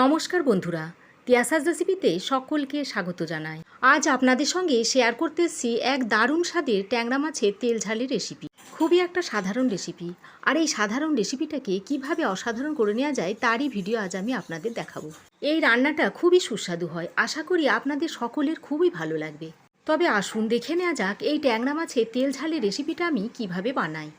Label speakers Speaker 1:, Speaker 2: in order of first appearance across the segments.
Speaker 1: নমস্কার বন্ধুরা, তিয়াসাস রেসিপিতে সকলকে স্বাগত জানাই। আজ আপনাদের সঙ্গে শেয়ার করতে এসেছি এক দারুণ স্বাদের ট্যাংরা মাছের তেল ঝালের রেসিপি খুবই একটা সাধারণ রেসিপি আর এই সাধারণ রেসিপিটাকে কীভাবে অসাধারণ করে নেওয়া যায় তারই ভিডিও আজ আমি আপনাদের দেখাবো। এই রান্নাটা খুবই সুস্বাদু হয়। আশা করি আপনাদের সকলের খুবই ভালো লাগবে। তবে আসুন দেখে নেওয়া যাক এই ট্যাংরা মাছের তেল ঝালের রেসিপিটা আমি কীভাবে বানাই।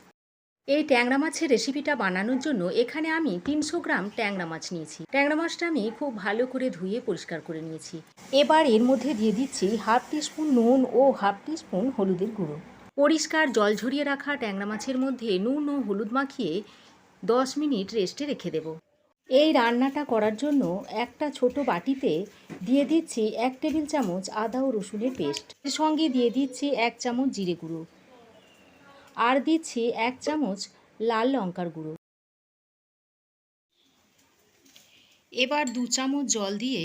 Speaker 1: এই ট্যাংরা মাছের রেসিপিটা বানানোর জন্য এখানে আমি তিনশো গ্রাম ট্যাংরা মাছ নিয়েছি। ট্যাংরা মাছটা আমি খুব ভালো করে ধুয়ে পরিষ্কার করে নিয়েছি। এবার এর মধ্যে দিয়ে দিচ্ছি হাফ টিস্পুন নুন ও হাফ টিস্পুন হলুদের গুঁড়ো। পরিষ্কার জল ঝরিয়ে রাখা ট্যাংরা মাছের মধ্যে নুন ও হলুদ মাখিয়ে দশ মিনিট রেস্টে রেখে দেব। এই রান্নাটা করার জন্য একটা ছোট বাটিতে দিয়ে দিচ্ছি এক টেবিল চামচ আদা ও রসুনের পেস্ট। সঙ্গে দিয়ে দিচ্ছি এক চামচ জিরে গুঁড়ো। আর দিচ্ছি এক চামচ লাল লঙ্কার গুঁড়ো। এবার দু চামচ জল দিয়ে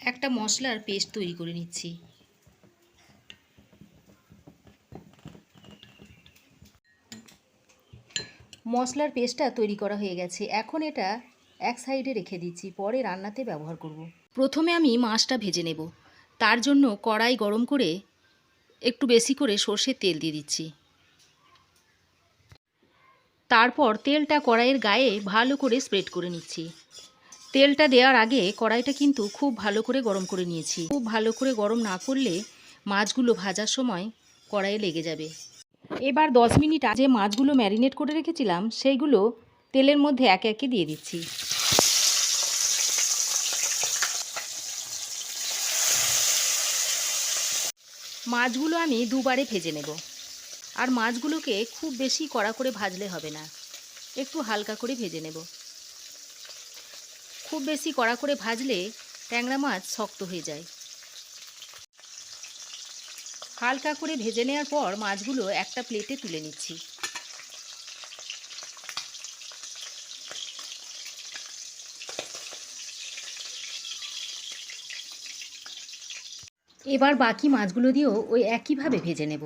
Speaker 1: একটা মশলার পেস্ট তৈরি করে নিচ্ছি। মশলার পেস্টটা তৈরি করা হয়ে গেছে। এখন এটা এক সাইডে রেখে দিচ্ছি। পরে রান্নাতে ব্যবহার করব। প্রথমে আমি মাছটা ভেজে নেব। তার জন্য কড়াই গরম করে একটু বেশি করে সর্ষের তেল দিয়ে দিচ্ছি। তারপর তেলটা কড়াইয়ের গায়ে ভালো করে স্প্রেড করে নিচ্ছি। তেলটা দেওয়ার আগে কড়াইটা কিন্তু খুব ভালো করে গরম করে নিয়েছি। খুব ভালো করে গরম না করলে মাছগুলো ভাজার সময় কড়াইয়ে লেগে যাবে। এবার দশ মিনিট আগে মাছগুলো ম্যারিনেট করে রেখেছিলাম, সেইগুলো তেলের মধ্যে একে একে দিয়ে দিচ্ছি। মাছগুলো আমি দুবারে ভেজে নেব। আর মাছগুলোকে খুব বেশি কড়া করে ভাজলে হবে না। একটু হালকা করে ভেজে নেব। খুব বেশি কড়া করে ভাজলে ট্যাংরা মাছ শক্ত হয়ে যায়। হালকা করে ভেজে নেওয়ার পর মাছগুলো একটা প্লেটে তুলে নিচ্ছি। এবার বাকি মাছগুলো দিয়েও ওই একইভাবে ভেজে নেব।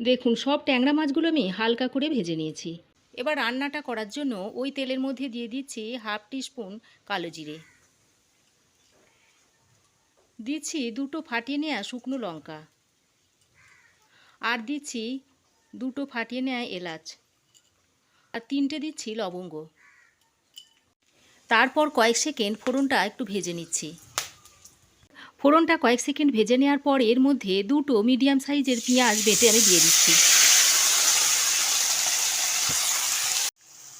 Speaker 1: দেখুন, সব ট্যাংরা মাছগুলো আমি হালকা করে ভেজে নিয়েছি। এবার রান্নাটা করার জন্য ওই তেলের মধ্যে দিয়ে দিচ্ছি হাফ টিস্পুন কালো জিরে। দিচ্ছি দুটো ফাটিয়ে নেওয়া শুকনো লঙ্কা। আর দিচ্ছি দুটো ফাটিয়ে নেওয়া এলাচ। আর তিনটে দিচ্ছি লবঙ্গ। তারপর কয়েক সেকেন্ড ফোড়নটা একটু ভেজে নিচ্ছি। ফোড়নটা কয়েক সেকেন্ড ভেজে নেওয়ার পর এর মধ্যে দুটো মিডিয়াম সাইজের পেঁয়াজ বেটে আমি দিয়ে দিচ্ছি।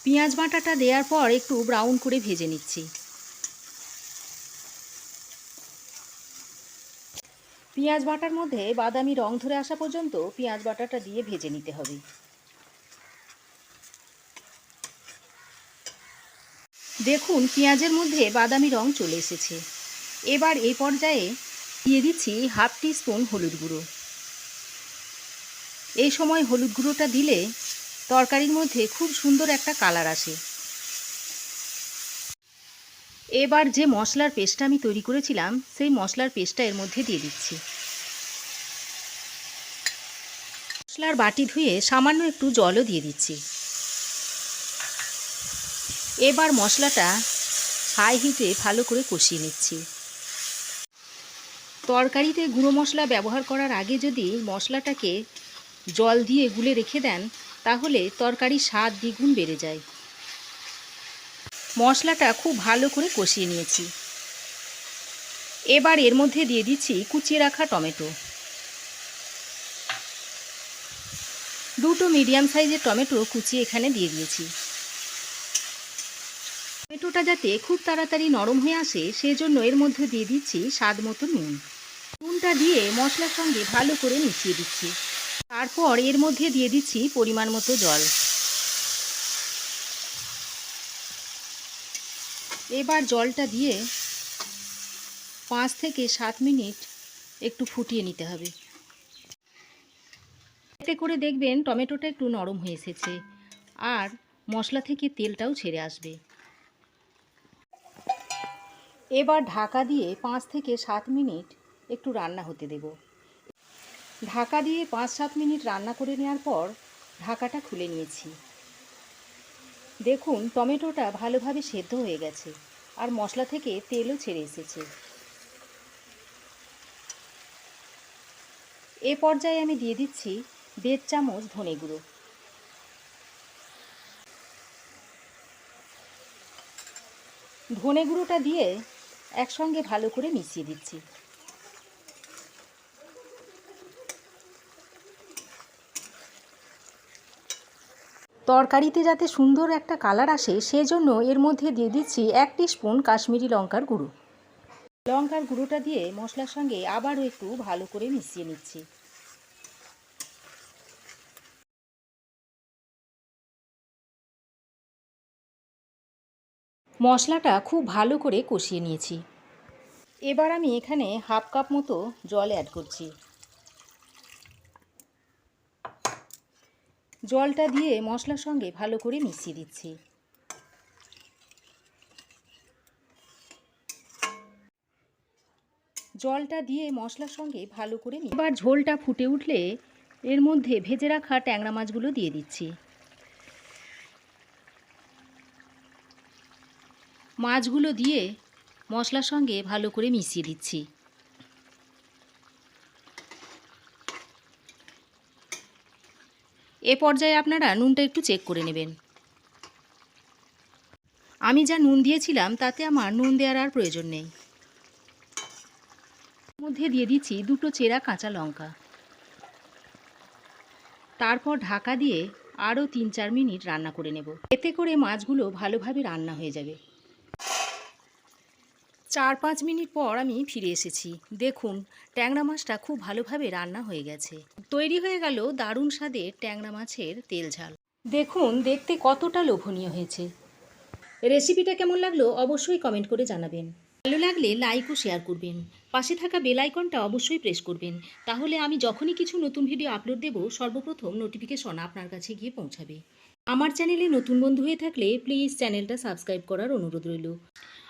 Speaker 1: পেঁয়াজ বাটাটা দেওয়ার পর একটু ব্রাউন করে ভেজে নিচ্ছি। পেঁয়াজ বাটার মধ্যে বাদামি রং ধরে আসা পর্যন্ত পেঁয়াজ বাটাটা দিয়ে ভেজে নিতে হবে। দেখুন, পেঁয়াজের মধ্যে বাদামি রং চলে এসেছে। এবার এই পর্যায়ে দিয়ে দিচ্ছি হাফ টি স্পুন হলুদ গুঁড়ো। এই সময় হলুদ গুঁড়োটা দিলে তরকারির মধ্যে খুব সুন্দর একটা কালার আসে। এবার যে মশলার পেস্টটা আমি তৈরি করেছিলাম, সেই মশলার পেস্টটা এর মধ্যে দিয়ে দিচ্ছি। মশলার বাটি ধুয়ে সামান্য একটু জলও দিয়ে দিচ্ছি। এবার মশলাটা হাই হিটে ভালো করে কষিয়ে নিচ্ছি। তরকারিতে গুঁড়ো মশলা ব্যবহার করার আগে যদি মশলাটাকে জল দিয়ে গুলে রেখে দেন, তাহলে তরকারির স্বাদ দ্বিগুণ বেড়ে যায়। মশলাটা খুব ভালো করে কষিয়ে নিয়েছি। এবার এর মধ্যে দিয়ে দিচ্ছি কুচিয়ে রাখা টমেটো। দুটো মিডিয়াম সাইজের টমেটো কুচিয়ে এখানে দিয়ে দিয়েছি। টমেটোটা যাতে খুব তাড়াতাড়ি নরম হয়ে আসে, সেজন্য এর মধ্যে দিয়ে দিচ্ছি স্বাদ মতো নুন। নুনটা দিয়ে মশলার সঙ্গে ভালো করে মিশিয়ে দিচ্ছি। তারপর এর মধ্যে দিয়ে দিচ্ছি পরিমাণ মতো জল। এবার জলটা দিয়ে পাঁচ থেকে সাত মিনিট একটু ফুটিয়ে নিতে হবে। এতে করে দেখবেন টমেটোটা একটু নরম হয়ে এসেছে আর মশলা থেকে তেলটাও ছেড়ে আসবে। এবার ঢাকা দিয়ে পাঁচ থেকে সাত মিনিট একটু রান্না হতে দেব। ঢাকা দিয়ে পাঁচ সাত মিনিট রান্না করে নেওয়ার পর ঢাকাটা খুলে নিয়েছি। দেখুন, টমেটোটা ভালোভাবে সেদ্ধ হয়ে গেছে আর মশলা থেকে তেলও ছেড়ে এসেছে। এ পর্যায়ে আমি দিয়ে দিচ্ছি দেড় চামচ ধনে গুঁড়ো। ধনে গুঁড়োটা দিয়ে একসঙ্গে ভালো করে মিশিয়ে দিচ্ছি। তরকারিতে যাতে সুন্দর একটা কালার আসে, সেজন্য এর মধ্যে দিয়ে দিচ্ছি এক স্পুন কাশ্মীরি লঙ্কার গুঁড়ো। লঙ্কার গুঁড়োটা দিয়ে মশলার সঙ্গে আবারও একটু ভালো করে মিশিয়ে নিচ্ছি। মশলাটা খুব ভালো করে কষিয়ে নিয়েছি। এবার আমি এখানে হাফ কাপ মতো জল অ্যাড করছি। জলটা দিয়ে মশলার সঙ্গে ভালো করে মিশিয়ে দিচ্ছি। জলটা দিয়ে মশলার সঙ্গে ভালো করে এবার ঝোলটা ফুটে উঠলে এর মধ্যে ভেজে রাখা ট্যাংরা মাছগুলো দিয়ে দিচ্ছি। মাছগুলো দিয়ে মশলার সঙ্গে ভালো করে মিশিয়ে দিচ্ছি। এ পর্যায়ে আপনারা নুনটা একটু চেক করে নেবেন। আমি যা নুন দিয়েছিলাম, তাতে আমার নুন দেওয়ার আর প্রয়োজন নেই। মধ্যে দিয়ে দিচ্ছি দুটো চেরা কাঁচা লঙ্কা। তারপর ঢাকা দিয়ে আরও তিন চার মিনিট রান্না করে নেব। এতে করে মাছগুলো ভালোভাবে রান্না হয়ে যাবে। চার পাঁচ মিনিট পর আমি ফিরে এসেছি। দেখুন, ট্যাংরা মাছটা খুব ভালোভাবে রান্না হয়ে গেছে। তৈরি হয়ে গেল দারুণ স্বাদের ট্যাংরা মাছের তেল ঝাল। দেখুন, দেখতে কতটা লোভনীয় হয়েছে। রেসিপিটা কেমন লাগল অবশ্যই কমেন্ট করে জানাবেন। ভালো লাগলে লাইক ও শেয়ার করবেন। পাশে থাকা বেল আইকনটা অবশ্যই প্রেস করবেন। তাহলে আমি যখনই কিছু নতুন ভিডিও আপলোড দেব, সর্বপ্রথম নোটিফিকেশন আপনার কাছে গিয়ে পৌঁছাবে। আমার চ্যানেলে নতুন বন্ধু হয়ে থাকলে প্লিজ চ্যানেলটা সাবস্ক্রাইব করার অনুরোধ রইল।